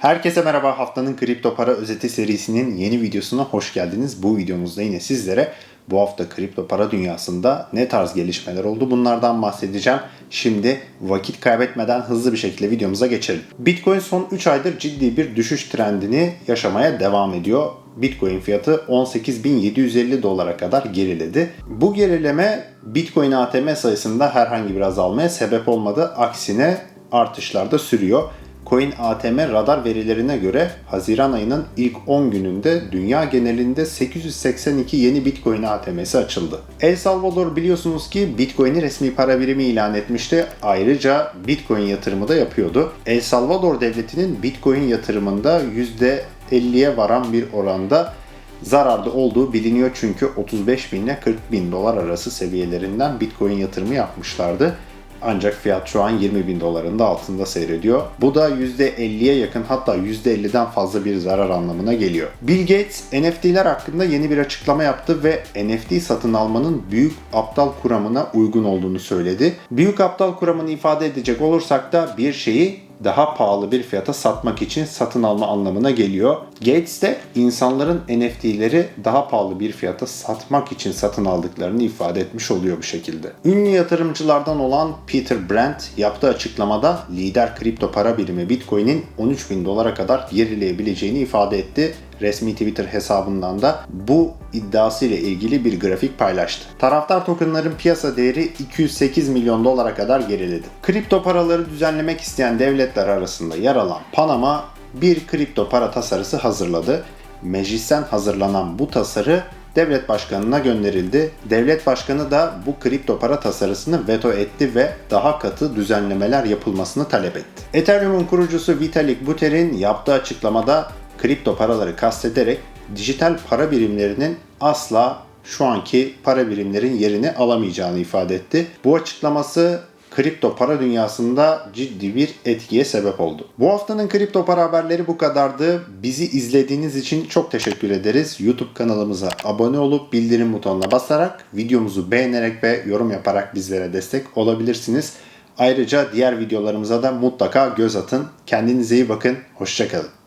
Herkese merhaba. Haftanın kripto para özeti serisinin yeni videosuna hoş geldiniz. Bu videomuzda yine sizlere bu hafta kripto para dünyasında ne tarz gelişmeler oldu bunlardan bahsedeceğim. Şimdi vakit kaybetmeden hızlı bir şekilde videomuza geçelim. Bitcoin son 3 aydır ciddi bir düşüş trendini yaşamaya devam ediyor. Bitcoin fiyatı 18.750 dolara kadar geriledi. Bu gerileme Bitcoin ATM sayısında herhangi bir azalmaya sebep olmadı. Aksine artışlar da sürüyor. Coin ATM radar verilerine göre Haziran ayının ilk 10 gününde dünya genelinde 882 yeni Bitcoin ATM'si açıldı. El Salvador biliyorsunuz ki Bitcoin'i resmi para birimi ilan etmişti. Ayrıca Bitcoin yatırımı da yapıyordu. El Salvador devletinin Bitcoin yatırımında %50'ye varan bir oranda zararda olduğu biliniyor çünkü 35 bin ile 40 bin dolar arası seviyelerinden Bitcoin yatırımı yapmışlardı. Ancak fiyat şu an 20 bin doların da altında seyrediyor. Bu da %50'ye yakın hatta %50'den fazla bir zarar anlamına geliyor. Bill Gates NFT'ler hakkında yeni bir açıklama yaptı ve NFT satın almanın büyük aptal kuramına uygun olduğunu söyledi. Büyük aptal kuramını ifade edecek olursak da bir şeyi daha pahalı bir fiyata satmak için satın alma anlamına geliyor. Gates de insanların NFT'leri daha pahalı bir fiyata satmak için satın aldıklarını ifade etmiş oluyor bu şekilde. Ünlü yatırımcılardan olan Peter Brandt yaptığı açıklamada lider kripto para birimi Bitcoin'in 13 bin dolara kadar gerileyebileceğini ifade etti resmi Twitter hesabından da bu iddiası ile ilgili bir grafik paylaştı. Taraftar tokenların piyasa değeri 208 milyon dolara kadar geriledi. Kripto paraları düzenlemek isteyen devletler arasında yer alan Panama bir kripto para tasarısı hazırladı. Meclisten hazırlanan bu tasarı devlet başkanına gönderildi. Devlet başkanı da bu kripto para tasarısını veto etti ve daha katı düzenlemeler yapılmasını talep etti. Ethereum'un kurucusu Vitalik Buterin yaptığı açıklamada kripto paraları kastederek dijital para birimlerinin asla şu anki para birimlerin yerini alamayacağını ifade etti. Bu açıklaması kripto para dünyasında ciddi bir etkiye sebep oldu. Bu haftanın kripto para haberleri bu kadardı. Bizi izlediğiniz için çok teşekkür ederiz. YouTube kanalımıza abone olup bildirim butonuna basarak videomuzu beğenerek ve yorum yaparak bizlere destek olabilirsiniz. Ayrıca diğer videolarımıza da mutlaka göz atın. Kendinize iyi bakın. Hoşçakalın.